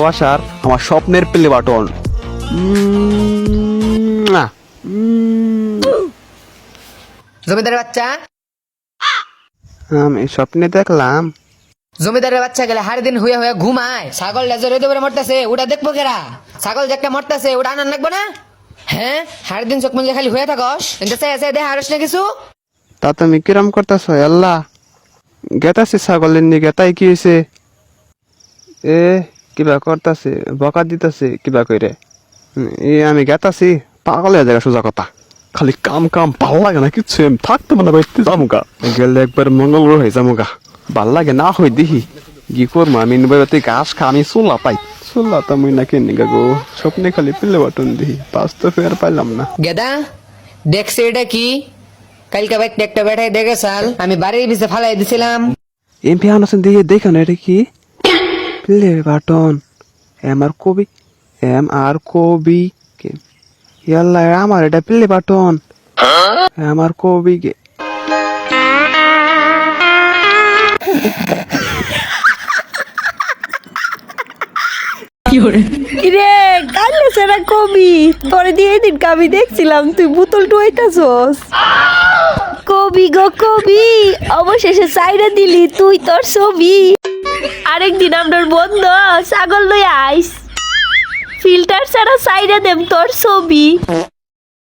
ভালোবাসার আমার স্বপ্নের প্লে বাটন। জমিদারের বাচ্চা? আমি স্বপ্নে দেখলাম। জমিদারের বাচ্চা গেলে হার দিন হুয়ে হুয়ে ঘুমায়। ছাগল লেজর হইতে পারে মরতেছে ওটা দেখব কেরা? ছাগল যে একটা মরতেছে ওটা আনার লাগবো না? হ্যাঁ? হার দিন চোখ মঞ্জে খালি হয়ে থাকস? দেখ হারস না কিছু? তা তুমি কিরম করতেছ আল্লাহ? গেতাছি ছাগলের নিয়ে গেতাই কি হয়েছে এ কিবা করতাছে বকা দিতেছে কিবা কইরে। এ আমি গেতাছি পাগল হয়ে জায়গা সোজা কথা। খালি কাম কাম ভালো লাগে না কিচ্ছু থাকতে মানে বাইতে যাব গা গেলে একবার মঙ্গল গ্রহ হয়ে যাব গা ভালো লাগে না হই দেখি কি করব আমি নবাইতে ঘাস খা আমি চুলা পাই। চুলা তো মুই না কিনি গা স্বপ্নে খালি পিলে বাটন দিই বাস্তবে আর পাইলাম না। গেদা দেখছে এটা কি? কালকে বাইক একটা বেটাই দেখে সাল আমি বাড়ির পিছে ফালাই দিছিলাম। এমপি আনাসেন দিয়ে দেখেন এটা কি? প্লে বাটন এম আর কবি এম আর কবি কে? ইয়াল্লা আমার এটা প্লে বাটন আমার কবি কে? কিরে কাইলে সেরা কবি। তোরে দিয়ে দিন আমি দেখছিলাম তুই বোতল টুয়াইতাছস কবি গো কবি অবশেষে চাইরা দিলি তুই তোর ছবি। আরেকদিন আমরার বন্ধ। ছাগল লই আইস। ফিল্টার ছাড়া সাইডে দেম তোর ছবি।